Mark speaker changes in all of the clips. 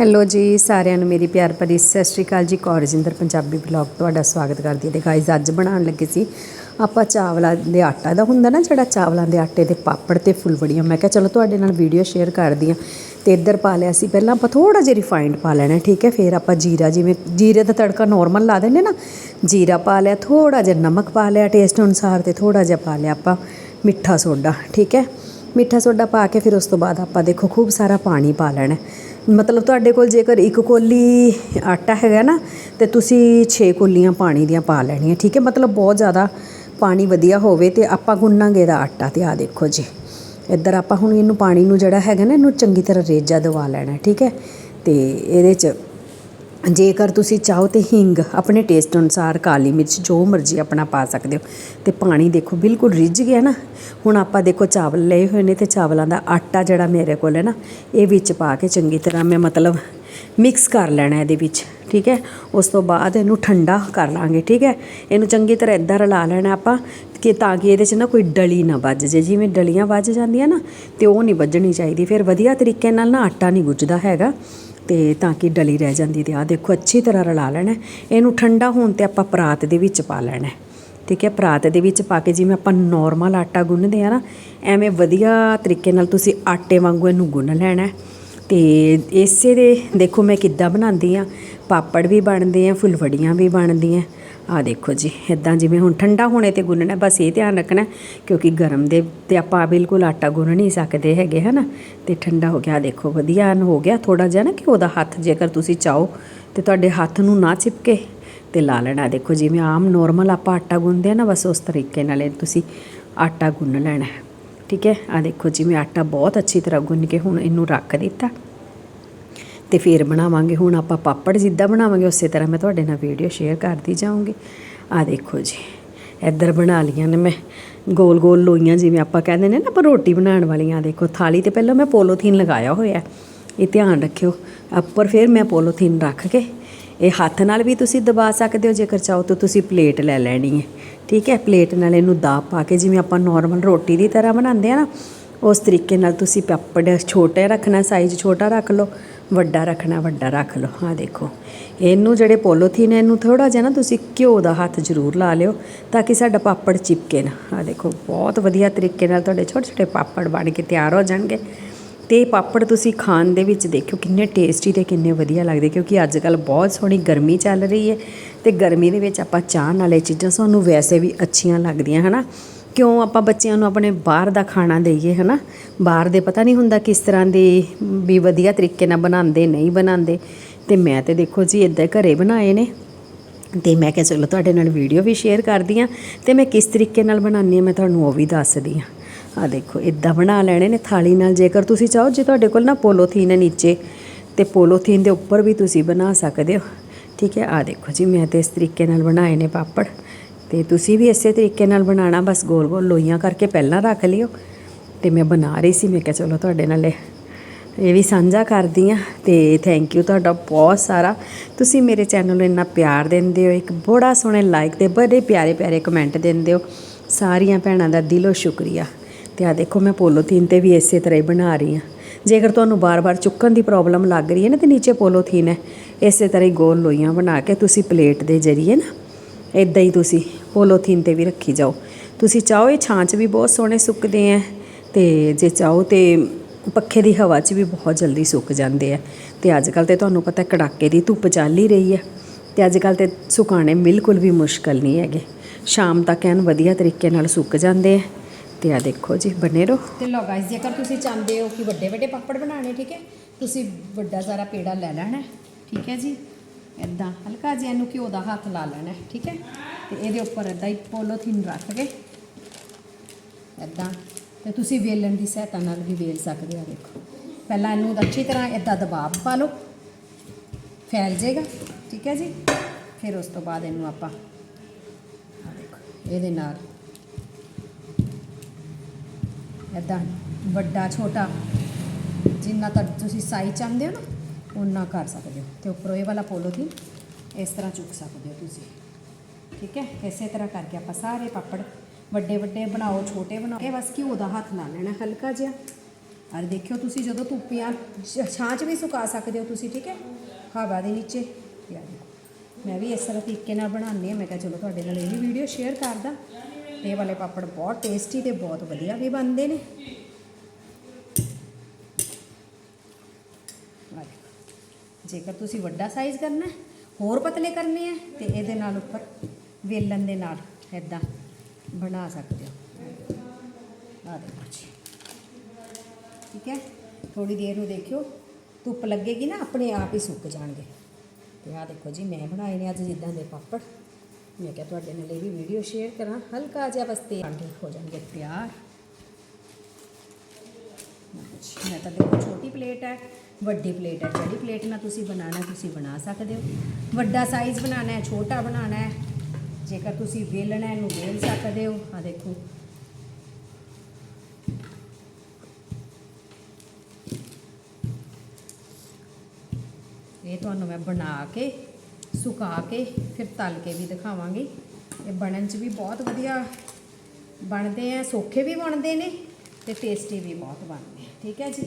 Speaker 1: Hello ਜੀ, ਸਾਰਿਆਂ ਨੂੰ ਮੇਰੀ ਪਿਆਰ ਭਰੀ ਸਤਿ ਸ਼੍ਰੀ ਅਕਾਲ ਜੀ। ਕੌਰਜਿੰਦਰ ਪੰਜਾਬੀ ਬਲੌਗ ਤੁਹਾਡਾ ਸਵਾਗਤ ਕਰਦੀ ਹੈ ਤੇ ਗਾਇਜ਼ ਅੱਜ ਬਣਾਉਣ ਲੱਗੇ ਸੀ ਆਪਾਂ ਚਾਵਲਾਂ ਦੇ ਆਟਾ ਦਾ ਹੁੰਦਾ ਨਾ, ਜਿਹੜਾ ਚਾਵਲਾਂ ਦੇ ਆਟੇ ਦੇ ਪਾਪੜ ਤੇ ਫੁੱਲਵੜੀਆਂ। ਮੈਂ ਕਿਹਾ ਚਲੋ ਤੁਹਾਡੇ ਨਾਲ ਵੀਡੀਓ ਸ਼ੇਅਰ ਕਰਦੀ ਹਾਂ ਤੇ ਇੱਧਰ ਪਾ ਲਿਆ ਸੀ। ਪਹਿਲਾਂ ਆਪਾਂ ਥੋੜਾ ਜਿਹਾ ਰਿਫਾਈਂਡ ਪਾ ਲੈਣਾ, ਠੀਕ ਹੈ? ਫਿਰ ਆਪਾਂ ਜੀਰਾ ਜਿਵੇਂ, ਜੀਰੇ ਦਾ ਤੜਕਾ ਨਾਰਮਲ ਲਾ ਦਿੰਦੇ ਨਾ, ਜੀਰਾ ਪਾ ਲਿਆ ਥੋੜਾ ਜਿਹਾ ਨਮਕ ਪਾ ਲਿਆ ਟੇਸਟ ਅਨੁਸਾਰ ਤੇ ਥੋੜਾ ਜਿਹਾ ਪਾ ਲਿਆ ਆਪਾਂ ਮਿੱਠਾ ਸੋਡਾ, ਠੀਕ ਹੈ? ਮਿੱਠਾ ਸੋਡਾ ਪਾ ਕੇ ਫਿਰ ਉਸ ਤੋਂ ਬਾਅਦ ਆਪਾਂ ਦੇਖੋ, ਖੂਬ ਸਾਰਾ ਪਾਣੀ ਪਾ ਲੈਣਾ। ਮਤਲਬ ਤੁਹਾਡੇ ਕੋਲ ਜੇਕਰ ਇੱਕ ਕੋਲੀ ਆਟਾ ਹੈਗਾ ਨਾ, ਤੇ ਤੁਸੀਂ 6 ਕੋਲੀਆਂ ਪਾਣੀ ਦੀਆਂ ਪਾ ਲੈਣੀਆਂ, ਠੀਕ ਹੈ? ਮਤਲਬ ਬਹੁਤ ਜ਼ਿਆਦਾ ਪਾਣੀ ਵਧੀਆ ਹੋਵੇ ਤੇ ਆਪਾਂ ਗੁੰਨਾਂਗੇ ਇਹਦਾ ਆਟਾ ਤੇ ਆ ਦੇਖੋ ਜੀ। ਇੱਧਰ ਆਪਾਂ ਹੁਣ ਇਹਨੂੰ ਪਾਣੀ ਨੂੰ ਜਿਹੜਾ ਹੈਗਾ ਨਾ, ਇਹਨੂੰ ਚੰਗੀ ਤਰ੍ਹਾਂ ਰੇਜਾ ਦਵਾ ਲੈਣਾ, ਠੀਕ ਹੈ? ਤੇ ਇਹਦੇ 'ਚ ਜੇਕਰ ਤੁਸੀਂ ਚਾਹੋ ਤੇ ਹਿੰਗ ਆਪਣੇ ਟੇਸਟ ਅਨੁਸਾਰ ਕਾਲੀ ਮਿਰਚ ਜੋ ਮਰਜ਼ੀ ਆਪਣਾ ਪਾ ਸਕਦੇ ਹੋ। ਤੇ ਪਾਣੀ ਦੇਖੋ ਬਿਲਕੁਲ ਰਿੱਝ ਗਿਆ ਨਾ। ਹੁਣ ਆਪਾਂ ਦੇਖੋ ਚਾਵਲ ਲਏ ਹੋਏ ਨੇ ਤੇ ਚਾਵਲਾਂ ਦਾ ਆਟਾ ਜਿਹੜਾ ਮੇਰੇ ਕੋਲ ਹੈ ਨਾ, ਇਹ ਵਿੱਚ ਪਾ ਕੇ ਚੰਗੀ ਤਰ੍ਹਾਂ ਮੈਂ ਮਤਲਬ ਮਿਕਸ ਕਰ ਲੈਣਾ ਇਹਦੇ ਵਿੱਚ, ਠੀਕ ਹੈ। ਉਸ ਤੋਂ ਬਾਅਦ ਇਹਨੂੰ ਠੰਡਾ ਕਰ ਲਾਂਗੇ, ਠੀਕ ਹੈ। ਇਹਨੂੰ ਚੰਗੀ ਤਰ੍ਹਾਂ ਇਦਾਂ ਰਲਾ ਲੈਣਾ ਆਪਾਂ ਕਿ ਤਾਂ ਕਿ ਇਹਦੇ 'ਚ ਨਾ ਕੋਈ ਡਲੀ ਨਾ ਵੱਜ ਜੇ ਜਿਵੇਂ ਡਲੀਆਂ ਵੱਜ ਜਾਂਦੀਆਂ ਨਾ, ਤੇ ਉਹ ਨਹੀਂ ਵੱਜਣੀ ਚਾਹੀਦੀ। ਫਿਰ ਵਧੀਆ ਤਰੀਕੇ ਨਾਲ ਨਾ ਆਟਾ ਨਹੀਂ ਗੁੱਝਦਾ ਹੈਗਾ। ਤੇ ਤਾਂ ਕਿ ਡਲੀ ਰਹਿ ਜਾਂਦੀ ਤੇ ਆ ਦੇਖੋ, ਅੱਛੀ ਤਰ੍ਹਾਂ ਰਲਾ ਲੈਣਾ ਇਹਨੂੰ ਠੰਡਾ ਹੋਣ ਤੇ ਆਪਾਂ ਪਰਾਤ ਦੇ ਵਿੱਚ ਪਾ ਲੈਣਾ ਠੀਕ ਹੈ, ਪਰਾਤ ਦੇ ਵਿੱਚ ਪਾ ਕੇ ਜਿਵੇਂ ਆਪਾਂ ਨਾਰਮਲ ਆਟਾ ਗੁੰਨਦੇ ਆ ਨਾ, ਐਵੇਂ ਵਧੀਆ ਤਰੀਕੇ ਨਾਲ ਤੁਸੀਂ ਆਟੇ ਵਾਂਗੂ ਇਹਨੂੰ ਗੁੰਨ ਲੈਣਾ ਤੇ ਇਸੇ ਦੇ ਦੇਖੋ ਮੈਂ ਕਿੱਦਾਂ ਬਣਾਉਂਦੀ ਆ ਪਾਪੜ ਵੀ ਬਣਦੇ ਆ, ਫੁੱਲਵੜੀਆਂ ਵੀ ਬਣਦੀਆਂ। ਆ ਦੇਖੋ ਜੀ ਇਦਾਂ ਜਿਵੇਂ ਹੁਣ ਠੰਡਾ ਹੋਣੇ ਤੇ ਗੁੰਨਣਾ, ਬਸ ਇਹ ਧਿਆਨ ਰੱਖਣਾ, ਕਿਉਂਕਿ ਗਰਮ ਦੇ ਤੇ ਆਪਾਂ ਬਿਲਕੁਲ ਆਟਾ ਗੁੰਨ ਨਹੀਂ ਸਕਦੇ ਹੈਗੇ, ਹਨਾ? ਤੇ ਠੰਡਾ ਹੋ ਗਿਆ, ਆਹ ਦੇਖੋ, ਵਧੀਆ ਹੋ ਗਿਆ ਥੋੜਾ ਜਿਹਾ ਨਾ ਕਿ ਉਹਦਾ ਹੱਥ ਜੇਕਰ ਤੁਸੀਂ ਚਾਹੋ ਤੇ ਤੁਹਾਡੇ ਹੱਥ ਨੂੰ ਨਾ ਚਿਪਕੇ ਤੇ ਲਾ ਲੈਣਾ। ਦੇਖੋ, ਜਿਵੇਂ ਆਮ ਨੋਰਮਲ ਆਪਾਂ ਆਟਾ ਗੁੰਨਦੇ ਆ ਨਾ, ਬਸ ਉਸ ਤਰੀਕੇ ਨਾਲ ਤੁਸੀਂ ਆਟਾ ਗੁੰਨ ਲੈਣਾ। ਠੀਕ ਹੈ? ਆ ਦੇਖੋ, ਜਿਵੇਂ ਆਟਾ ਬਹੁਤ ਅੱਛੀ ਤਰ੍ਹਾਂ ਗੁੰਨ ਕੇ ਹੁਣ ਇਹਨੂੰ ਰੱਖ ਦਿੱਤਾ। ਤੇ ਫਿਰ ਬਣਾਵਾਂਗੇ। ਹੁਣ ਆਪਾਂ ਪਾਪੜ ਜਿੱਦਾਂ ਬਣਾਵਾਂਗੇ, ਉਸੇ ਤਰ੍ਹਾਂ ਮੈਂ ਤੁਹਾਡੇ ਨਾਲ ਵੀਡੀਓ ਸ਼ੇਅਰ ਕਰਦੀ ਜਾਵਾਂਗੀ ਆ ਦੇਖੋ ਜੀ, ਇੱਧਰ ਬਣਾ ਲੀਆਂ ਨੇ ਮੈਂ। ਗੋਲ ਗੋਲ ਲੋਈਆਂ ਜਿਵੇਂ ਆਪਾਂ ਕਹਿੰਦੇ ਨੇ ਨਾ ਆਪਾਂ ਰੋਟੀ ਬਣਾਉਣ ਵਾਲੀਆਂ। ਦੇਖੋ, ਥਾਲੀ ਤੇ ਪਹਿਲਾਂ ਮੈਂ ਪੋਲੋਥੀਨ ਲਗਾਇਆ ਹੋਇਆ। ਇਹ ਧਿਆਨ ਰੱਖਿਓ। ਉੱਪਰ ਫਿਰ ਮੈਂ ਪੋਲੋਥੀਨ ਰੱਖ ਕੇ ਇਹ ਹੱਥ ਨਾਲ ਵੀ ਤੁਸੀਂ ਦਬਾ ਸਕਦੇ ਹੋ, ਜੇਕਰ ਚਾਹੋ ਤਾਂ ਤੁਸੀਂ ਪਲੇਟ ਲੈ ਲੈਣੀ ਹੈ। ਠੀਕ ਹੈ, ਪਲੇਟ ਨਾਲ ਇਹਨੂੰ ਦਾਬ ਪਾ ਕੇ ਜਿਵੇਂ ਆਪਾਂ ਨਾਰਮਲ ਰੋਟੀ ਦੀ ਤਰ੍ਹਾਂ ਬਣਾਉਂਦੇ ਆ ਨਾ, ਉਸ ਤਰੀਕੇ ਨਾਲ ਤੁਸੀਂ ਪਾਪੜ ਛੋਟੇ ਰੱਖਣਾ ਸਾਈਜ਼ ਛੋਟਾ ਰੱਖ ਲਓ। ਵੱਡਾ ਰੱਖਣਾ, ਵੱਡਾ ਰੱਖ ਲਓ। ਆਹ ਦੇਖੋ। ਇਹਨੂੰ ਜਿਹੜੇ ਪੋਲੋਥੀਨ ਹੈ ਇਹਨੂੰ ਥੋੜਾ ਜਿਹਾ ਨਾ ਤੁਸੀਂ ਘਿਓ ਦਾ ਹੱਥ ਜ਼ਰੂਰ ਲਾ ਲਿਓ ਤਾਂ ਕਿ ਸਾਡਾ ਪਾਪੜ ਚਿਪਕੇ ਨਾ। ਆਹ ਦੇਖੋ, ਬਹੁਤ ਵਧੀਆ ਤਰੀਕੇ ਨਾਲ ਤੁਹਾਡੇ ਛੋਟੇ ਛੋਟੇ ਪਾਪੜ ਬਣ ਕੇ ਤਿਆਰ ਹੋ ਜਾਣਗੇ। ਤੇ ਪਾਪੜ ਤੁਸੀਂ ਖਾਣ ਦੇ ਵਿੱਚ ਦੇਖਿਓ ਕਿੰਨੇ ਟੇਸਟੀ ਤੇ ਕਿੰਨੇ ਵਧੀਆ ਲੱਗਦੇ, ਕਿਉਂਕਿ ਅੱਜ ਕੱਲ ਬਹੁਤ ਸੋਹਣੀ ਗਰਮੀ ਚੱਲ ਰਹੀ ਹੈ ਤੇ ਗਰਮੀ ਦੇ ਵਿੱਚ ਆਪਾਂ ਚਾਹ ਨਾਲ ਇਹ ਚੀਜ਼ਾਂ ਸਾਨੂੰ ਵੈਸੇ ਵੀ ਅੱਛੀਆਂ ਲੱਗਦੀਆਂ, ਹਨਾ? ਕਿਉਂ ਆਪਾਂ ਬੱਚਿਆਂ ਨੂੰ ਆਪਣੇ ਬਾਹਰ ਦਾ ਖਾਣਾ ਦੇਈਏ, ਹਨਾ? ਬਾਹਰ ਦੇ ਪਤਾ ਨਹੀਂ ਹੁੰਦਾ ਕਿਸ ਤਰ੍ਹਾਂ ਦੇ ਵੀ ਵਧੀਆ ਤਰੀਕੇ ਨਾਲ ਬਣਾਉਂਦੇ, ਨਹੀਂ ਬਣਾਉਂਦੇ। ਤੇ ਮੈਂ ਤੇ ਦੇਖੋ ਜੀ ਇੱਦਾਂ ਘਰੇ ਬਣਾਏ ਨੇ। ਤੇ ਮੈਂ ਕਿਹਾ ਚਲੋ ਤੁਹਾਡੇ ਨਾਲ ਵੀਡੀਓ ਵੀ ਸ਼ੇਅਰ ਕਰਦੀ ਆ ਤੇ ਮੈਂ ਕਿਸ ਤਰੀਕੇ ਨਾਲ ਬਣਾਉਂਦੀ ਆ ਮੈਂ ਤੁਹਾਨੂੰ ਉਹ ਵੀ ਦੱਸਦੀ ਆ ਆ ਦੇਖੋ, ਇਦਾਂ ਬਣਾ ਲੈਣੇ ਨੇ ਥਾਲੀ ਨਾਲ। ਜੇਕਰ ਤੁਸੀਂ ਚਾਹੋ, ਜੇ ਤੁਹਾਡੇ ਕੋਲ ਨਾ ਪੋਲੋਥੀਨ ਹੈ ਨੀਚੇ, ਤੇ ਪੋਲੋਥੀਨ ਦੇ ਉੱਪਰ ਵੀ ਤੁਸੀਂ ਬਣਾ ਸਕਦੇ ਹੋ। ਠੀਕ ਹੈ ਆ ਦੇਖੋ ਜੀ, ਮੈਂ ਤੇ ਇਸ ਤਰੀਕੇ ਨਾਲ ਬਣਾਏ ਨੇ ਪਾਪੜ। ਤੇ ਤੁਸੀਂ ਵੀ ਇਸੇ ਤਰੀਕੇ ਨਾਲ ਬਣਾਉਣਾ, ਬਸ ਗੋਲ ਗੋਲ ਲੋਈਆਂ ਕਰਕੇ ਪਹਿਲਾਂ ਰੱਖ ਲਿਓ। ਤੇ ਮੈਂ ਬਣਾ ਰਹੀ ਸੀ, ਮੈਂ ਕਿਹਾ ਚਲੋ ਤੁਹਾਡੇ ਨਾਲ ਇਹ ਵੀ ਸਾਂਝਾ ਕਰਦੀ ਆ ਤੇ ਥੈਂਕ ਯੂ ਤੁਹਾਡਾ ਬਹੁਤ ਸਾਰਾ। ਤੁਸੀਂ ਮੇਰੇ ਚੈਨਲ ਨੂੰ ਇੰਨਾ ਪਿਆਰ ਦਿੰਦੇ ਹੋ, ਇੱਕ ਬੜਾ ਸੋਹਣੇ ਲਾਈਕ ਤੇ ਬੜੇ ਪਿਆਰੇ ਪਿਆਰੇ ਕਮੈਂਟ ਦਿੰਦੇ ਹੋ। ਸਾਰੀਆਂ ਭੈਣਾਂ ਦਾ ਦਿਲੋਂ ਸ਼ੁਕਰੀਆ। ਤੇ ਆ ਦੇਖੋ, ਮੈਂ ਪੋਲੋਥੀਨ ਤੇ ਵੀ ਇਸੇ ਤਰ੍ਹਾਂ ਹੀ ਬਣਾ ਰਹੀ ਆ ਜੇਕਰ ਤੁਹਾਨੂੰ ਬਾਰ-ਬਾਰ ਚੁੱਕਣ ਦੀ ਪ੍ਰੋਬਲਮ ਲੱਗ ਰਹੀ ਹੈ ਨਾ, ਤੇ ਨੀਚੇ ਪੋਲੋਥੀਨ ਹੈ, ਇਸੇ ਤਰ੍ਹਾਂ ਹੀ ਗੋਲ ਲੋਈਆਂ ਬਣਾ ਕੇ ਤੁਸੀਂ ਪਲੇਟ ਦੇ ਜ਼ਰੀਏ ਨਾ ਇਦਾਂ ਹੀ ਤੁਸੀਂ ਪੋਲੋਥੀਨ ਤੇ ਵੀ ਰੱਖੀ ਜਾਓ। ਤੁਸੀਂ ਚਾਹੋ ਇਹ ਛਾਂ 'ਚ ਵੀ ਬਹੁਤ ਸੋਹਣੇ ਸੁੱਕਦੇ ਆ ਤੇ ਜੇ ਚਾਹੋ ਤੇ ਪੱਖੇ ਦੀ ਹਵਾ 'ਚ ਵੀ ਬਹੁਤ ਜਲਦੀ ਸੁੱਕ ਜਾਂਦੇ ਆ ਤੇ ਅੱਜ ਕੱਲ ਤੇ ਤੁਹਾਨੂੰ ਪਤਾ ਕੜਾਕੇ ਦੀ ਧੁੱਪ ਚੱਲ ਹੀ ਰਹੀ ਹੈ ਤੇ ਅੱਜ ਕੱਲ ਤੇ ਸੁਕਾਣੇ ਬਿਲਕੁਲ ਵੀ ਮੁਸ਼ਕਲ ਨਹੀਂ ਹੈਗੇ। ਸ਼ਾਮ ਤੱਕ ਐਨ ਵਧੀਆ ਤਰੀਕੇ ਨਾਲ ਸੁੱਕ ਜਾਂਦੇ ਆ ਤੇ ਆ ਦੇਖੋ ਜੀ ਬਨੇ ਰਹੋ।
Speaker 2: ਤੇ ਲੋ ਗਾਇਸ ਜੇਕਰ ਤੁਸੀਂ ਚਾਹੁੰਦੇ ਹੋ ਕਿ ਵੱਡੇ ਵੱਡੇ ਪਾਪੜ ਬਣਾਉਣੇ, ਠੀਕ ਹੈ ਤੁਸੀਂ ਵੱਡਾ ਸਾਰਾ ਪੇੜਾ ਲੈ ਲੈਣਾ, ਠੀਕ ਹੈ ਜੀ? ਇਦਾਂ ਹਲਕਾ ਜਿਹਾ ਇਹਨੂੰ ਘਿਓ ਦਾ ਹੱਥ ਲਾ ਲੈਣਾ, ਠੀਕ ਹੈ ਤੇ ਇਹਦੇ ਉੱਪਰ ਇਦਾਂ ਹੀ ਪੋਲੋਥੀਨ ਰੱਖ ਕੇ ਇਦਾਂ ਤੇ ਤੁਸੀਂ ਵੇਲਣ ਦੀ ਸਹਾਇਤਾ ਨਾਲ ਵੀ ਵੇਲ ਸਕਦੇ ਹੋ, ਦੇਖੋ। ਪਹਿਲਾਂ ਇਹਨੂੰ ਅੱਛੀ ਤਰ੍ਹਾਂ ਇਦਾਂ ਦਬਾਅ ਪਾ ਲਓ। ਫੈਲ ਜਾਏਗਾ, ਠੀਕ ਹੈ ਜੀ? ਫਿਰ ਉਸ ਤੋਂ ਬਾਅਦ ਇਹਨੂੰ ਆਪਾਂ ਇਹਦੇ ਨਾਲ ਇਦਾਂ ਵੱਡਾ, ਛੋਟਾ, ਜਿੰਨਾ ਤੱਕ ਤੁਸੀਂ ਸਾਈਜ਼ ਚਾਹੁੰਦੇ ਹੋ ਨਾ ਉਨਾ ਕਰ ਸਕਦੇ ਹੋ। ਤੇ ਉੱਪਰੋਂ ਇਹ ਵਾਲਾ ਪੋਲੋਥੀਨ ਇਸ ਤਰ੍ਹਾਂ ਚੁੱਕ ਸਕਦੇ ਹੋ ਤੁਸੀਂ। ਠੀਕ ਹੈ? ਇਸੇ ਤਰ੍ਹਾਂ ਕਰਕੇ ਆਪਾਂ ਸਾਰੇ ਪਾਪੜ ਵੱਡੇ ਵੱਡੇ ਬਣਾਓ, ਛੋਟੇ ਬਣਾਓ। ਇਹ ਬਸ ਘਿਓ ਦਾ ਹੱਥ ਲਾ ਲੈਣਾ, ਹਲਕਾ ਜਿਹਾ। ਔਰ ਦੇਖਿਓ ਤੁਸੀਂ ਜਦੋਂ ਧੁੱਪੀਆਂ ਛ- ਛਾਂ 'ਚ ਵੀ ਸੁਕਾ ਸਕਦੇ ਹੋ ਤੁਸੀਂ, ਠੀਕ ਹੈ? ਹਵਾ ਦੇ ਨੀਚੇ। ਮੈਂ ਵੀ ਇਸ ਤਰ੍ਹਾਂ ਤਰੀਕੇ ਨਾਲ ਬਣਾਉਂਦੀ ਹਾਂ। ਮੈਂ ਕਿਹਾ ਚਲੋ ਤੁਹਾਡੇ ਨਾਲ ਇਹ ਵੀ ਵੀਡੀਓ ਸ਼ੇਅਰ ਕਰਦਾ। ਇਹ ਵਾਲੇ ਪਾਪੜ ਬਹੁਤ ਟੇਸਟੀ ਤੇ ਬਹੁਤ ਵਧੀਆ ਵੀ ਬਣਦੇ ਨੇ। ਜੇਕਰ ਤੁਸੀਂ ਵੱਡਾ ਸਾਈਜ਼ ਕਰਨਾ ਹੋਰ ਪਤਲੇ ਕਰਨੇ ਆ ਤੇ ਇਹਦੇ ਨਾਲ ਉੱਪਰ ਵੇਲਣ ਦੇ ਨਾਲ ਇਦਾਂ ਬਣਾ ਸਕਦੇ ਹੋ। ਆ ਦੇਖੋ ਜੀ। ਠੀਕ ਹੈ? ਥੋੜੀ ਦੇਰ ਨੂੰ ਦੇਖਿਓ। ਧੁੱਪ ਲੱਗੇਗੀ ਨਾ, ਆਪਣੇ ਆਪ ਹੀ ਸੁੱਕ ਜਾਣਗੇ। ਤੇ ਆ ਦੇਖੋ ਜੀ, ਮੈਂ ਬਣਾਏ ਨੇ ਅੱਜ ਜਿੱਦਾਂ ਦੇ ਪਾਪੜ। ਮੈਂ ਕਿਹਾ ਤੁਹਾਡੇ ਨਾਲ ਇਹ ਵੀ ਵੀਡੀਓ ਸ਼ੇਅਰ ਕਰਾਂ। ਹਲਕਾ ਜਿਹਾ ਬਸ ਤੇ ਆਂਡੇ ਹੋ ਜਾਣਗੇ ਤਿਆਰ। ਮੈਂ ਤਾਂ ਦੇਖੋ ਛੋਟੀ ਪਲੇਟ ਹੈ, ਵੱਡੀ ਪਲੇਟ ਹੈ। ਜਿਹੜੀ ਪਲੇਟ ਨਾਲ ਤੁਸੀਂ ਬਣਾਉਣਾ, ਤੁਸੀਂ ਬਣਾ ਸਕਦੇ ਹੋ। ਵੱਡਾ ਸਾਈਜ਼ ਬਣਾਉਣਾ ਹੈ, ਛੋਟਾ ਬਣਾਉਣਾ ਹੈ। ਜੇਕਰ ਤੁਸੀਂ ਵੇਲਣਾ ਇਹਨੂੰ ਵੇਲ ਸਕਦੇ ਹੋ। ਆ ਦੇਖੋ। ਇਹ ਤੁਹਾਨੂੰ ਮੈਂ ਬਣਾ ਕੇ, ਸੁਕਾ ਕੇ, ਫਿਰ ਤਲ ਕੇ ਵੀ ਦਿਖਾਵਾਂਗੀ। ਇਹ ਬਣਨ ਚ ਵੀ ਬਹੁਤ ਵਧੀਆ ਬਣਦੇ ਆ, ਸੌਖੇ ਵੀ ਬਣਦੇ ਨੇ ਤੇ ਟੇਸਟੀ ਵੀ ਬਹੁਤ ਬਣਦੇ ਆ। ਠੀਕ ਹੈ ਜੀ?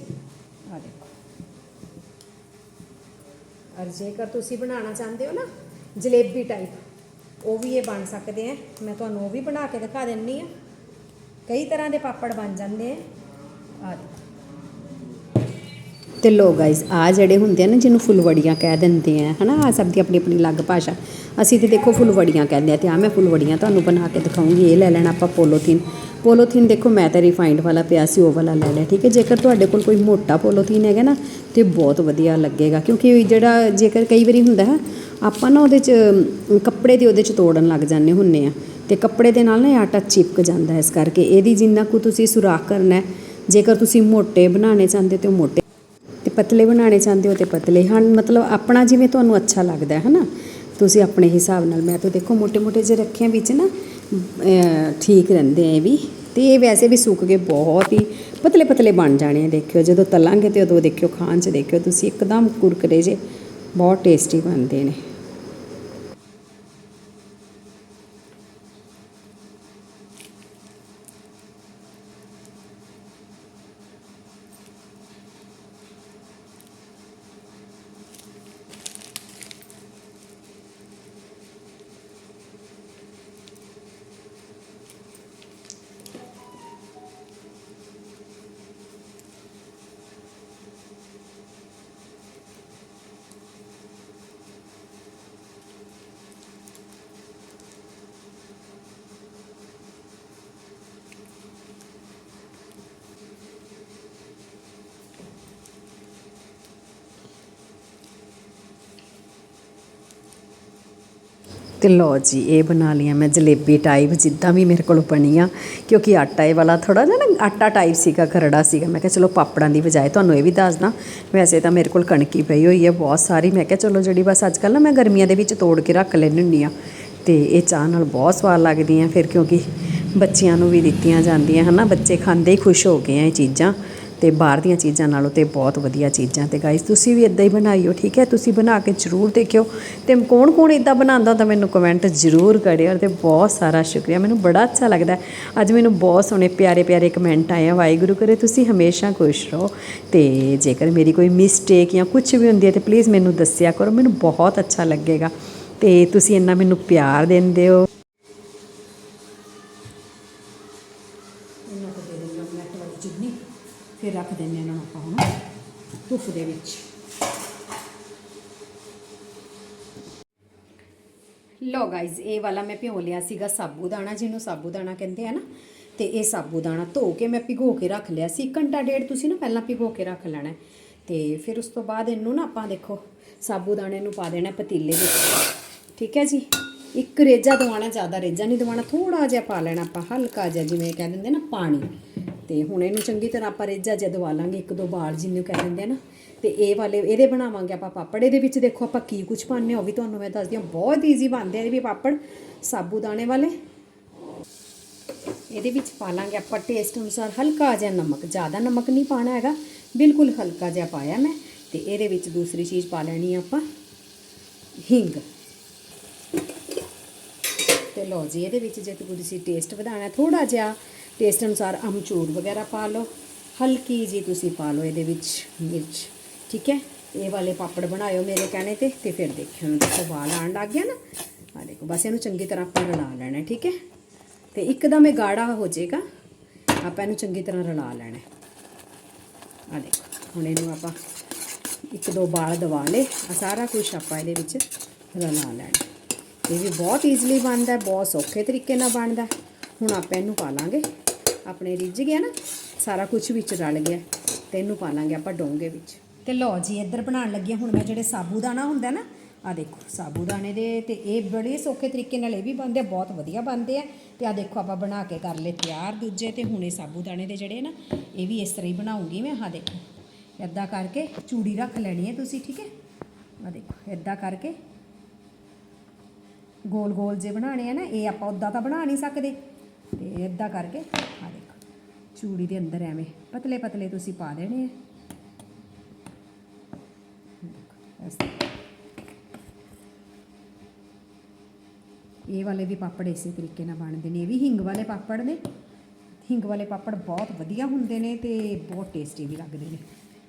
Speaker 2: ਆ ਦੇਖੋ। ਔਰ ਜੇਕਰ ਤੁਸੀਂ ਬਣਾਉਣਾ ਚਾਹੁੰਦੇ ਹੋ ਨਾ, ਜਲੇਬੀ ਟਾਈਪ ਉਹ ਵੀ ਇਹ ਬਣ ਸਕਦੇ ਆ। ਮੈਂ ਤੁਹਾਨੂੰ ਉਹ ਵੀ ਬਣਾ ਕੇ ਦਿਖਾ ਦਿੰਨੀ ਆ। ਕਈ ਤਰ੍ਹਾਂ ਦੇ ਪਾਪੜ ਬਣ ਜਾਂਦੇ ਆ। ਆ ਦੇਖੋ
Speaker 1: ਤੇ ਲੋ ਗਾਇਸ ਆ ਜਿਹੜੇ ਹੁੰਦੇ ਆ ਨਾ ਜਿਹਨੂੰ ਫੁਲਵੜੀਆਂ ਕਹਿ ਦਿੰਦੇ ਆ, ਹਨਾ? ਆ ਸਭ ਦੀ ਆਪਣੀ ਆਪਣੀ ਅਲੱਗ ਭਾਸ਼ਾ। ਅਸੀਂ ਤੇ ਦੇਖੋ ਫੁਲਵੜੀਆਂ ਕਹਿੰਦੇ ਆ ਤੇ ਆ ਮੈਂ ਫੁਲਵੜੀਆਂ ਤੁਹਾਨੂੰ ਬਣਾ ਕੇ ਦਿਖਾਉਂਗੀ, ਇਹ ਲੈ ਲੈਣਾ ਆਪਾਂ ਪੋਲੋਥੀਨ। ਪੋਲੋਥੀਨ ਦੇਖੋ ਮੈਂ ਤਾਂ ਰਿਫਾਈਂਡ ਵਾਲਾ ਪਿਆ ਸੀ, ਉਹ ਵਾਲਾ ਲੈ ਲਿਆ, ਠੀਕ ਹੈ? ਜੇਕਰ ਤੁਹਾਡੇ ਕੋਲ ਕੋਈ ਮੋਟਾ ਪੋਲੋਥੀਨ ਹੈਗਾ ਨਾ, ਤੇ ਬਹੁਤ ਵਧੀਆ ਲੱਗੇਗਾ, ਕਿਉਂਕਿ ਜਿਹੜਾ ਜੇਕਰ ਕਈ ਵਾਰੀ ਹੁੰਦਾ ਹੈ, ਆਪਾਂ ਨਾ ਉਹਦੇ 'ਚ ਕੱਪੜੇ ਦੇ ਉਹਦੇ 'ਚ ਤੋੜਨ ਲੱਗ ਜਾਂਦੇ ਹੁੰਨੇ ਆ। ਤੇ ਕੱਪੜੇ ਦੇ ਨਾਲ ਨਾ ਇਹ ਆਟਾ ਚਿਪਕ ਜਾਂਦਾ ਇਸ ਕਰਕੇ। ਇਹਦੀ ਜਿੰਨਾ ਕੁ ਤੁਸੀਂ ਸੁਰਾਖ ਕਰਨਾ ਹੈ, ਜੇਕਰ ਤੁਸੀਂ ਮੋਟੇ ਬਣਾਉਣੇ ਚਾਹੁੰਦੇ ਤੇ ਮੋਟੇ ਪਤਲੇ ਬਣਾਉਣੇ ਚਾਹੁੰਦੇ ਹੋ ਤੇ ਪਤਲੇ ਹਨ। ਮਤਲਬ ਆਪਣਾ ਜਿਵੇਂ ਤੁਹਾਨੂੰ ਅੱਛਾ ਲੱਗਦਾ ਹੈ ਹਨਾ? ਤੁਸੀਂ ਆਪਣੇ ਹਿਸਾਬ ਨਾਲ, ਮੈਂ ਤਾਂ ਦੇਖੋ ਮੋٹے-ਮੋٹے ਜੇ ਰੱਖੇ ਵਿੱਚ ਨਾ ਠੀਕ ਰਹਿੰਦੇ ਆ ਇਹ ਵੀ। ਤੇ ਇਹ ਵੈਸੇ ਵੀ ਸੁੱਕ ਕੇ ਬਹੁਤ ਹੀ, ਪਤਲੇ-ਪਤਲੇ ਬਣ ਜਾਣੇ ਆ, ਦੇਖਿਓ। ਜਦੋਂ ਤਲਾਂਗੇ ਤੇ ਉਦੋਂ ਦੇਖਿਓ, ਖਾਣ 'ਚ ਦੇਖਿਓ, ਤੁਸੀਂ ਇੱਕਦਮ ਕੁਰਕਰੇ ਜੇ, ਬਹੁਤ ਟੇਸਟੀ ਬਣਦੇ ਨੇ। ਤੇ ਲਓ ਜੀ, ਇਹ ਬਣਾ ਲਿਆ ਮੈਂ ਜਲੇਬੀ ਟਾਈਪ ਜਿੱਦਾਂ ਵੀ ਮੇਰੇ ਕੋਲ ਬਣੀਆਂ, ਕਿਉਂਕਿ ਆਟਾ ਇਹ ਵਾਲਾ ਥੋੜਾ ਜਿਹਾ ਨਾ ਆਟਾ ਟਾਈਪ ਸੀਗਾ, ਖਰੜਾ ਸੀਗਾ। ਮੈਂ ਕਿਹਾ ਚਲੋ ਪਾਪੜਾਂ ਦੀ ਬਜਾਏ ਤੁਹਾਨੂੰ ਇਹ ਵੀ ਦੱਸਦਾ ਵੈਸੇ ਤਾਂ ਮੇਰੇ ਕੋਲ ਕਣਕੀ ਪਈ ਹੋਈ ਹੈ, ਬਹੁਤ ਸਾਰੀ। ਮੈਂ ਕਿਹਾ ਚਲੋ ਜਿਹੜੀ ਬਸ ਅੱਜ ਕੱਲ੍ਹ ਨਾ ਮੈਂ ਗਰਮੀਆਂ ਦੇ ਵਿੱਚ ਤੋੜ ਕੇ ਰੱਖ ਲੈਂਦੀ ਹੁੰਦੀ ਆ। ਤੇ ਇਹ ਚਾਹ ਨਾਲ ਬਹੁਤ ਸਵਾਦ ਲੱਗਦੀਆਂ, ਫਿਰ ਕਿਉਂਕਿ ਬੱਚਿਆਂ ਨੂੰ ਵੀ ਦਿੱਤੀਆਂ ਜਾਂਦੀਆਂ, ਹਨਾ? ਬੱਚੇ ਖਾਂਦੇ ਹੀ ਖੁਸ਼ ਹੋ ਗਏ ਆ ਇਹ ਚੀਜ਼ਾਂ। ਤੇ ਬਾਹਰ ਦੀਆਂ ਚੀਜ਼ਾਂ ਨਾਲੋਂ ਤੇ ਬਹੁਤ ਵਧੀਆ ਚੀਜ਼ਾਂ ਤੇ ਗਾਇਸ ਤੁਸੀਂ ਵੀ ਇਦਾਂ ਹੀ ਬਣਾਈਓ ਠੀਕ ਹੈ? ਤੁਸੀਂ ਬਣਾ ਕੇ ਜ਼ਰੂਰ ਦੇਖਿਓ ਤੇ ਕੌਣ ਕੌਣ ਇਦਾਂ ਬਣਾਉਂਦਾ ਤਾਂ ਮੈਨੂੰ ਕਮੈਂਟ ਜ਼ਰੂਰ ਕਰਿਓ ਤੇ ਬਹੁਤ ਸਾਰਾ ਸ਼ੁਕਰੀਆ, ਮੈਨੂੰ ਬੜਾ ਅੱਛਾ ਲੱਗਦਾ ਅੱਜ ਮੈਨੂੰ ਬਹੁਤ ਸੋਹਣੇ ਪਿਆਰੇ ਪਿਆਰੇ ਕਮੈਂਟ ਆਏ ਆ, ਵਾਹਿਗੁਰੂ ਕਰੇ ਤੁਸੀਂ ਹਮੇਸ਼ਾ ਖੁਸ਼ ਰਹੋ ਤੇ ਜੇਕਰ ਮੇਰੀ ਕੋਈ ਮਿਸਟੇਕ ਜਾਂ ਕੁਝ ਵੀ ਹੁੰਦੀ ਹੈ ਤੇ ਪਲੀਜ਼ ਮੈਨੂੰ ਦੱਸਿਆ ਕਰੋ, ਮੈਨੂੰ ਬਹੁਤ ਅੱਛਾ ਲੱਗੇਗਾ ਤੇ ਤੁਸੀਂ ਇੰਨਾ ਮੈਨੂੰ ਪਿਆਰ ਦਿੰਦੇ ਹੋ।
Speaker 2: ਫਿਰ ਰੱਖ ਦਿੰਦੇ ਹਾਂ ਇਹਨਾਂ ਨੂੰ ਆਪਾਂ ਹੁਣ, ਧੁੱਪ ਦੇ ਵਿੱਚ।
Speaker 1: ਲੋ ਗਾਇਜ਼ ਇਹ ਵਾਲਾ ਮੈਂ ਭਿਓ ਲਿਆ ਸੀਗਾ ਸਾਬੂਦਾਣਾ, ਜਿਹਨੂੰ ਸਾਬੂਦਾਣਾ ਕਹਿੰਦੇ ਆ ਨਾ, ਤੇ ਇਹ ਸਾਬੂਦਾਣਾ ਧੋ ਕੇ ਮੈਂ ਭਿਗੋ ਕੇ ਰੱਖ ਲਿਆ ਸੀ। ਘੰਟਾ ਡੇਢ ਤੁਸੀਂ ਨਾ ਪਹਿਲਾਂ ਭਿਗੋ ਕੇ ਰੱਖ ਲੈਣਾ। ਹੈ। ਤੇ ਫਿਰ ਉਸ ਤੋਂ ਬਾਅਦ ਇਹਨੂੰ ਨਾ ਆਪਾਂ ਦੇਖੋ, ਸਾਬੂਦਾਣੇ ਨੂੰ ਪਾ ਦੇਣਾ ਪਤੀਲੇ ਵਿੱਚ। ਠੀਕ ਹੈ ਜੀ? ਇੱਕ ਰੇਜਾ ਦਵਾਣਾ ਜ਼ਿਆਦਾ ਰੇਜਾ ਨਹੀਂ ਦਵਾਣਾ ਥੋੜਾ ਜਿਹਾ ਪਾ ਲੈਣਾ ਆਪਾਂ, ਹਲਕਾ ਜਿਹਾ, ਜਿਵੇਂ ਕਹਿ ਦਿੰਦੇ ਨਾ ਪਾਣੀ। ਤੇ ਹੁਣ ਇਹਨੂੰ ਚੰਗੀ ਤਰ੍ਹਾਂ ਆਪਾਂ ਰੇਜਾ ਜਿਹਾ ਦਵਾ ਲਾਂਗੇ, ਇੱਕ ਦੋ ਬਾਰ ਜਿਹਨੂੰ ਕਹਿ ਦਿੰਦੇ ਆ ਨਾ। ਤੇ ਇਹ ਵਾਲੇ, ਇਹਦੇ ਬਣਾਵਾਂਗੇ ਆਪਾਂ ਪਾਪੜ। ਇਹਦੇ ਵਿੱਚ ਦੇਖੋ ਆਪਾਂ ਕੀ ਕੁਝ ਪਾਉਂਦੇ ਹਾਂ ਉਹ ਵੀ ਤੁਹਾਨੂੰ ਮੈਂ ਦੱਸਦੀ ਹਾਂ। ਬਹੁਤ ਈਜ਼ੀ ਬਣਦੇ ਆ ਇਹ ਵੀ ਪਾਪੜ ਸਾਬੂਦਾਣੇ ਵਾਲੇ। ਇਹਦੇ ਵਿੱਚ ਪਾ ਲਾਂਗੇ ਆਪਾਂ ਟੇਸਟ ਅਨੁਸਾਰ ਹਲਕਾ ਜਿਹਾ ਨਮਕ। ਜ਼ਿਆਦਾ ਨਮਕ ਨਹੀਂ ਪਾਣਾ ਹੈਗਾ। ਬਿਲਕੁਲ ਹਲਕਾ ਜਿਹਾ ਪਾਇਆ ਮੈਂ। ਤੇ ਇਹਦੇ ਵਿੱਚ ਦੂਸਰੀ ਚੀਜ਼ ਪਾ ਲੈਣੀ ਆਪਾਂ, ਹਿੰਗ। ਤੇ ਲਓ ਜੀ, ਇਹਦੇ ਵਿੱਚ ਜੇ ਤੁਸੀਂ ਟੇਸਟ ਵਧਾਉਣਾ ਥੋੜਾ ਜਿਹਾ ਟੇਸਟ ਅਨੁਸਾਰ ਅਮਚੂਰ ਵਗੈਰਾ ਪਾ ਲਓ।
Speaker 2: ਹਲਕੀ ਜੀ ਤੁਸੀਂ ਪਾ ਲਓ ਇਹਦੇ ਵਿੱਚ ਮਿਰਚ, ਠੀਕ ਹੈ? ਇਹ ਵਾਲੇ ਪਾਪੜ ਬਣਾਇਓ ਮੇਰੇ ਕਹਿਣੇ ਤੇ ਤੇ ਫਿਰ ਦੇਖਿਓ ਨੂੰ ਦੇਖੋ, ਵਾਲ ਆਣ ਲੱਗ ਗਿਆ ਨਾ। ਆ ਦੇਖੋ, ਬਸ ਇਹਨੂੰ ਚੰਗੀ ਤਰ੍ਹਾਂ ਆਪਾਂ ਰਲਾ ਲੈਣਾ, ਠੀਕ ਹੈ? ਤੇ ਇੱਕਦਮ ਇਹ ਗਾੜਾ ਹੋ ਜਾਏਗਾ। ਆਪਾਂ ਇਹਨੂੰ ਚੰਗੀ ਤਰ੍ਹਾਂ ਰਲਾ ਲੈਣਾ ਆ ਦੇਖੋ, ਹੁਣ ਇਹਨੂੰ ਆਪਾਂ ਇੱਕ ਦੋ ਬਾਲ ਦਵਾ ਲੇ ਆ ਸਾਰਾ ਕੁਝ ਆਪਾਂ ਇਹਦੇ ਵਿੱਚ ਰਲਾ ਲੈਣਾ ਇਹ ਵੀ ਬਹੁਤ ਈਜ਼ੀਲੀ ਬਣਦਾ ਬਹੁਤ ਸੌਖੇ ਤਰੀਕੇ ਨਾਲ ਬਣਦਾ ਹੁਣ ਆਪਾਂ ਇਹਨੂੰ ਪਾ ਲਾਂਗੇ। ਆਪਣੇ ਰਿੱਝ ਗਿਆ ਨਾ, ਸਾਰਾ ਕੁਝ ਵਿੱਚ ਰਲ ਗਿਆ। ਤੇ ਇਹਨੂੰ ਪਾ ਲਾਂਗੇ ਆਪਾਂ ਡੋਂਗੇ ਵਿੱਚ। ਤੇ ਲਓ ਜੀ, ਇੱਧਰ ਬਣਾਉਣ ਲੱਗੀ ਹਾਂ। ਹੁਣ ਮੈਂ ਜਿਹੜੇ ਸਾਬੂਦਾਨਾ ਹੁੰਦਾ ਨਾ ਆ ਦੇਖੋ ਸਾਬੂਦਾਨੇ ਦੇ, ਤੇ ਇਹ ਬੜੇ ਸੌਖੇ ਤਰੀਕੇ ਨਾਲ ਇਹ ਵੀ ਬਣਦੇ ਆ, ਬਹੁਤ ਵਧੀਆ ਬਣਦੇ ਆ। ਤੇ ਆ ਦੇਖੋ, ਆਪਾਂ ਬਣਾ ਕੇ ਕਰ ਲਏ ਤਿਆਰ ਦੂਜੇ, ਤੇ ਹੁਣ ਇਹ ਸਾਬੂਦਾਨੇ ਦੇ ਜਿਹੜੇ ਨਾ, ਇਹ ਵੀ ਇਸ ਤਰ੍ਹਾਂ ਹੀ ਬਣਾਉਂਗੀ ਮੈਂ। ਆ ਦੇਖੋ ਇੱਦਾਂ ਕਰਕੇ ਚੂੜੀ ਰੱਖ ਲੈਣੀ ਹੈ ਤੁਸੀਂ, ਠੀਕ ਹੈ? ਆ ਦੇਖੋ ਇੱਦਾਂ ਕਰਕੇ ਗੋਲ ਗੋਲ ਜੇ ਬਣਾਣੇ ਆ ਨਾ, ਇਹ ਆਪਾਂ ਉਦਾਂ ਤਾਂ ਬਣਾ ਨਹੀਂ ਸਕਦੇ। ਤੇ ਇੱਦਾਂ ਕਰਕੇ ਆ ਦੇਖੋ, ਚੂੜੀ ਦੇ ਅੰਦਰ ਐਵੇਂ ਪਤਲੇ ਪਤਲੇ ਤੁਸੀਂ ਪਾ ਦੇਣੇ ਆ। ਇਹ ਵਾਲੇ ਵੀ ਪਾਪੜ ਇਸੇ ਤਰੀਕੇ ਨਾਲ ਬਣਦੇ ਨੇ, ਇਹ ਵੀ ਹਿੰਗ ਵਾਲੇ ਪਾਪੜ ਨੇ। ਹਿੰਗ ਵਾਲੇ ਪਾਪੜ ਬਹੁਤ ਵਧੀਆ ਹੁੰਦੇ ਨੇ ਤੇ ਬਹੁਤ ਟੇਸਟੀ ਵੀ ਲੱਗਦੇ ਨੇ।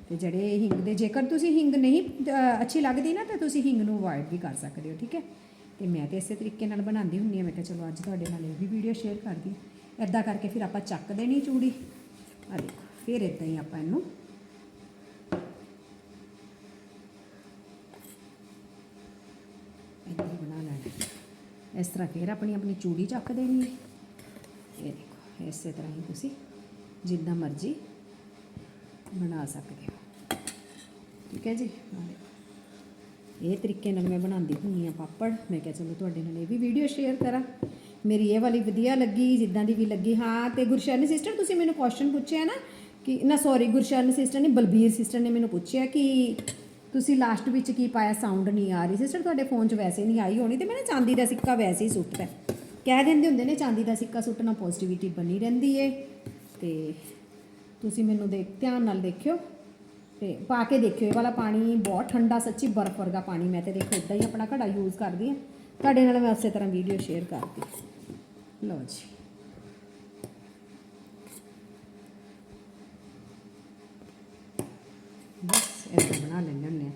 Speaker 2: ਤੇ ਜਿਹੜੇ ਹਿੰਗ ਦੇ, ਜੇਕਰ ਤੁਸੀਂ ਹਿੰਗ ਨਹੀਂ ਅੱਛੀ ਲੱਗਦੀ ਨਾ, ਤਾਂ ਤੁਸੀਂ ਹਿੰਗ ਨੂੰ ਅਵੋਇਡ ਵੀ ਕਰ ਸਕਦੇ ਹੋ, ਠੀਕ ਹੈ? ਤੇ ਮੈਂ ਤੇ ਇਸੇ ਤਰੀਕੇ ਨਾਲ ਬਣਾਉਂਦੀ ਹੁੰਦੀ ਹਾਂ। ਮੈਂ ਕਿਹਾ ਚਲੋ ਅੱਜ ਤੁਹਾਡੇ ਨਾਲ ਇਹ ਵੀ ਵੀਡੀਓ ਸ਼ੇਅਰ ਕਰਦੀ ਹਾਂ। ਇੱਦਾਂ ਕਰਕੇ ਫਿਰ ਆਪਾਂ ਚੱਕ ਦੇਣੀ ਚੂੜੀ। ਆ ਦੇਖੋ, ਫਿਰ ਇਦਾਂ ਹੀ ਆਪਾਂ ਇਹਨੂੰ ਇੱਦਾਂ ਹੀ ਬਣਾ ਲੈਣਾ। ਇਸ ਤਰ੍ਹਾਂ ਫਿਰ ਆਪਣੀ ਆਪਣੀ ਚੂੜੀ ਚੱਕ ਦੇਣੀ ਹੈ। ਇਹ ਦੇਖੋ, ਇਸੇ ਤਰ੍ਹਾਂ ਹੀ ਤੁਸੀਂ ਜਿੱਦਾਂ ਮਰਜ਼ੀ ਬਣਾ ਸਕਦੇ ਹੋ। ਠੀਕ ਹੈ ਜੀ? ਆਹ ਦੇਖੋ। ਇਹ ਤਰੀਕੇ ਨਾਲ ਮੈਂ ਬਣਾਉਂਦੀ ਹੁੰਦੀ ਆ ਪਾਪੜ। ਮੈਂ ਕਿਹਾ ਚਲੋ ਤੁਹਾਡੇ ਨਾਲ ਇਹ ਵੀ ਵੀਡੀਓ ਸ਼ੇਅਰ ਕਰਾਂ। ਮੇਰੀ ਇਹ ਵਾਲੀ ਵਧੀਆ ਲੱਗੀ, ਜਿੱਦਾਂ ਦੀ ਵੀ ਲੱਗੀ। ਹਾਂ, ਤੇ ਗੁਰਸ਼ਰਨ ਸਿਸਟਰ ਤੁਸੀਂ ਮੈਨੂੰ ਕੁਐਸਚਨ ਪੁੱਛਿਆ ਨਾ ਕਿ ਨਾ ਸੌਰੀ ਗੁਰਸ਼ਰਨ ਸਿਸਟਰ ਨੇ ਬਲਬੀਰ ਸਿਸਟਰ ਨੇ ਮੈਨੂੰ ਪੁੱਛਿਆ ਕਿ ਤੁਸੀਂ ਲਾਸਟ ਵਿੱਚ ਕੀ ਪਾਇਆ? ਸਾਊਂਡ ਨਹੀਂ ਆ ਰਹੀ। ਸਿਸਟਰ ਤੁਹਾਡੇ ਫੋਨ 'ਚ ਵੈਸੇ ਨਹੀਂ ਆਈ ਹੋਣੀ, ਤੇ ਮੈਂ ਨਾ ਚਾਂਦੀ ਦਾ ਸਿੱਕਾ ਵੈਸੇ ਹੀ ਸੁੱਟਦਾ ਕਹਿ ਦਿੰਦੇ ਹੁੰਦੇ ਨੇ ਚਾਂਦੀ ਦਾ ਸਿੱਕਾ ਸੁੱਟਣਾ ਪੋਜ਼ਿਟਿਵਿਟੀ ਬਣੀ ਰਹਿੰਦੀ ਏ। ਤੇ ਤੁਸੀਂ ਮੈਨੂੰ ਦੇਖ ਧਿਆਨ ਨਾਲ ਦੇਖਿਓ। ਤੇ ਪਾ ਕੇ ਦੇਖਿਓ, ਇਹ ਵਾਲਾ ਪਾਣੀ ਬਹੁਤ ਠੰਡਾ, ਸੱਚੀ ਬਰਫ਼ ਵਰਗਾ ਪਾਣੀ। ਮੈਂ ਤੇ ਦੇਖੋ ਇਦਾਂ ਹੀ ਆਪਣਾ ਘੜਾ ਯੂਜ਼ ਕਰਦੀ ਹਾਂ। ਤੁਹਾਡੇ ਨਾਲ ਮੈਂ ਉਸੇ ਤਰ੍ਹਾਂ ਵੀਡੀਓ ਸ਼ੇਅਰ ਕਰਦੀ ਲਓ ਜੀ। ਬਸ ਇੱਦਾਂ ਬਣਾ ਲੈਂਦੇ ਹੁੰਦੇ ਆ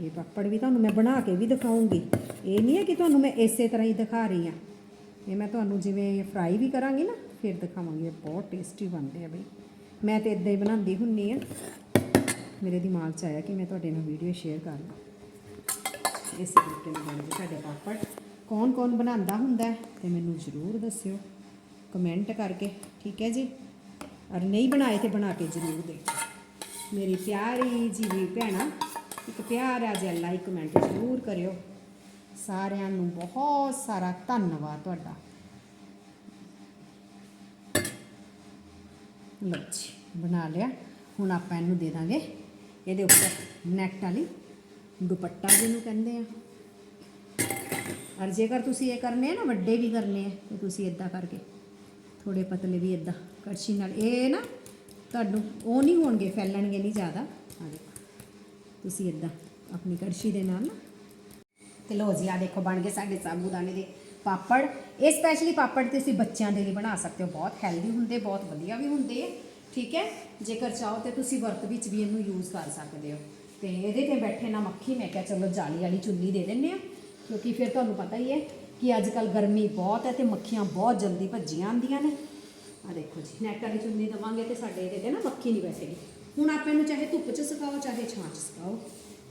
Speaker 2: ਇਹ ਪਾਪੜ ਵੀ ਤੁਹਾਨੂੰ ਮੈਂ ਬਣਾ ਕੇ ਵੀ ਦਿਖਾਉਂਗੀ। ਇਹ ਨਹੀਂ ਹੈ ਕਿ ਤੁਹਾਨੂੰ ਮੈਂ ਇਸੇ ਤਰ੍ਹਾਂ ਹੀ ਦਿਖਾ ਰਹੀ ਹਾਂ। ਇਹ ਮੈਂ ਤੁਹਾਨੂੰ ਜਿਵੇਂ ਫਰਾਈ ਵੀ ਕਰਾਂਗੀ ਨਾ, ਫਿਰ ਦਿਖਾਵਾਂਗੀ। ਬਹੁਤ ਟੇਸਟੀ ਬਣਦੇ ਆ ਬਈ। ਮੈਂ ਤੇ ਇਦਾਂ ਹੀ ਬਣਾਉਂਦੀ ਹੁੰਨੀ ਆ ਮੇਰੇ ਦਿਮਾਗ 'ਚ ਆਇਆ ਕਿ ਮੈਂ ਤੁਹਾਡੇ ਨਾਲ ਵੀਡੀਓ ਸ਼ੇਅਰ ਕਰ ਲਾਂ। ਇਸ ਤਰੀਕੇ ਨਾਲ ਬਣਦੇ ਸਾਡੇ ਪਾਪੜ। ਕੌਣ ਕੌਣ ਬਣਾਉਂਦਾ ਹੁੰਦਾ ਹੈ ਤੇ ਮੈਨੂੰ ਜ਼ਰੂਰ ਦੱਸਿਓ। ਕਮੈਂਟ ਕਰਕੇ, ਠੀਕ ਹੈ ਜੀ? ਔਰ ਨਹੀਂ ਬਣਾਏ ਤੇ ਬਣਾ ਕੇ ਜ਼ਰੂਰ ਦੇਖੋ ਮੇਰੀ ਪਿਆਰੀ ਜੀ ਵੀ ਭੈਣਾ, ਇੱਕ ਪਿਆਰਾ ਜਿਹਾ ਲਾਈਕ ਕਮੈਂਟ ਜ਼ਰੂਰ ਕਰਿਓ। ਸਾਰਿਆਂ ਨੂੰ ਬਹੁਤ ਸਾਰਾ ਧੰਨਵਾਦ ਤੁਹਾਡਾ। ਲਓ ਜੀ, ਬਣਾ ਲਿਆ। ਹੁਣ ਆਪਾਂ ਇਹਨੂੰ ਦੇ ਦਾਂਗੇ। ਇਹਦੇ ਉੱਪਰ ਨੈਟ ਵਾਲੀ ਦੁਪੱਟਾ ਜਿਹਨੂੰ ਕਹਿੰਦੇ ਆ। ਔਰ ਜੇਕਰ ਤੁਸੀਂ ਇਹ ਕਰਨੇ ਆ ਨਾ, ਵੱਡੇ ਵੀ ਕਰਨੇ ਆ, ਤੇ ਤੁਸੀਂ ਇਦਾਂ ਕਰਕੇ ਥੋੜੇ ਪਤਲੇ ਵੀ ਇਦਾਂ ਕੜਛੀ ਨਾਲ। ਇਹ ਨਾ ਤੁਹਾਨੂੰ ਉਹ ਨਹੀਂ ਹੋਣਗੇ, ਫੈਲਣਗੇ ਨਹੀਂ ਜ਼ਿਆਦਾ। ਆ ਦੇਖੋ, ਤੁਸੀਂ ਇਦਾਂ ਆਪਣੀ ਕੜਛੀ ਦੇ ਨਾਲ ਨਾ। ਤੇ ਲੋ ਜੀ ਆ ਦੇਖੋ, ਬਣ ਗਏ ਸਾਡੇ ਸਾਬੂਦਾਨੇ ਦੇ ਪਾਪੜ। ਇਹ ਸਪੈਸ਼ਲੀ ਪਾਪੜ ਤੁਸੀਂ ਬੱਚਿਆਂ ਦੇ ਲਈ ਬਣਾ ਸਕਦੇ ਹੋ। ਬਹੁਤ ਹੈਲਦੀ ਹੁੰਦੇ, ਬਹੁਤ ਵਧੀਆ ਵੀ ਹੁੰਦੇ ਆ। ਠੀਕ ਹੈ? ਜੇਕਰ ਚਾਹੋ ਤੇ ਤੁਸੀਂ ਵਰਤ ਵਿੱਚ ਵੀ ਇਹਨੂੰ ਯੂਜ਼ ਕਰ ਸਕਦੇ ਹੋ। ਤੇ ਇਹਦੇ ਤੇ ਬੈਠੇ ਨਾ ਮੱਖੀ, ਮੈਂ ਕਿਹਾ ਚਲੋ ਜਾਲੀ ਵਾਲੀ ਚੁੰਨੀ ਦੇ ਦਿੰਨੇ ਆ ਕਿਉਂਕਿ ਫਿਰ ਤੁਹਾਨੂੰ ਪਤਾ ਹੀ ਹੈ ਕਿ ਅੱਜ ਕੱਲ ਗਰਮੀ ਬਹੁਤ ਹੈ ਤੇ ਮੱਖੀਆਂ ਬਹੁਤ ਜਲਦੀ ਭੱਜੀਆਂ ਆਉਂਦੀਆਂ ਨੇ। ਆ ਦੇਖੋ ਜੀ ਨੈਟ ਵਾਲੀ ਚੁੰਨੀ ਦਵਾਂਗੇ ਤੇ ਸਾਡੇ ਇਹਦੇ ਤੇ ਨਾ ਮੱਖੀ ਨਹੀਂ ਬੈਠੇਗੀ। ਹੁਣ ਆਪਾਂ ਇਹਨੂੰ ਚਾਹੇ ਧੁੱਪ 'ਚ ਸੁਕਾਓ, ਚਾਹੇ ਛਾਂ 'ਚ ਸੁਕਾਓ।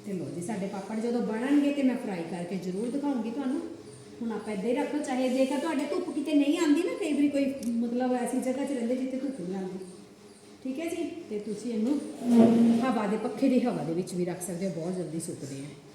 Speaker 2: ਤੇ ਲੋ ਜੀ, ਸਾਡੇ ਪਾਪੜ ਜਦੋਂ ਬਣਨਗੇ ਤੇ ਮੈਂ ਫਰਾਈ ਕਰਕੇ ਜ਼ਰੂਰ ਦਿਖਾਉਂਗੀ ਤੁਹਾਨੂੰ। ਹੁਣ ਆਪਾਂ ਇੱਦਾਂ ਹੀ ਰੱਖੋ ਚਾਹੇ ਜੇਕਰ ਤੁਹਾਡੇ ਧੁੱਪ ਕਿਤੇ ਨਹੀਂ ਆਉਂਦੀ ਨਾ, ਕਈ ਵਾਰੀ ਕੋਈ ਮਤਲਬ ਐਸੀ ਜਗ੍ਹਾ 'ਚ ਰਹਿੰਦੇ ਜਿੱਥੇ ਧੁੱਪ ਨਹੀਂ ਆਉਂਦੀ। ਠੀਕ ਹੈ ਜੀ? ਤੇ ਤੁਸੀਂ ਇਹਨੂੰ ਹਵਾ ਦੇ ਪੱਖੇ ਦੀ ਹਵਾ ਦੇ ਵਿੱਚ ਵੀ ਰੱਖ ਸਕਦੇ ਹੋ, ਬਹੁਤ ਜਲਦੀ ਸੁੱਕਦੇ ਆ।